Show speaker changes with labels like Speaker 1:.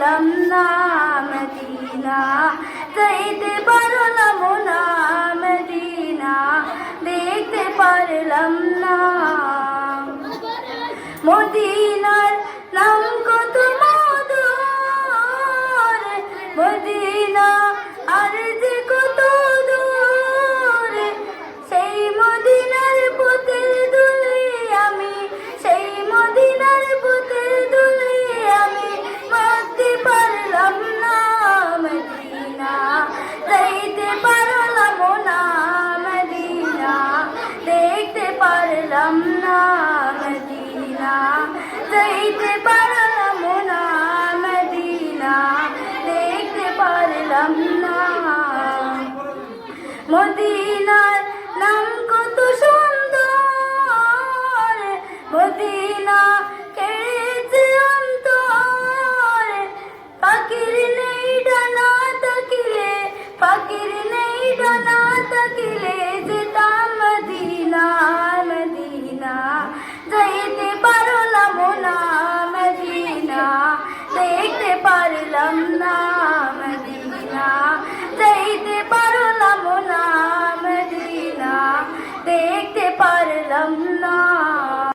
Speaker 1: পারলাম না মদিনা চাইতে পারলাম না মদিনা দেখতে পারলাম না। মদিনার নাম কত মদিনা আর যে কত মদিনার নাম কত সুন্দর। মদিনা কেড়েছে অন্তর। পাখির নেই ডানা তাকিলে, পাখির নেই ডানা তাকিলে যেটা মদিনা মদিনা। যাইতে পারলাম না মদিনা, দেখতে পারলাম না। দেখতে পারলাম না।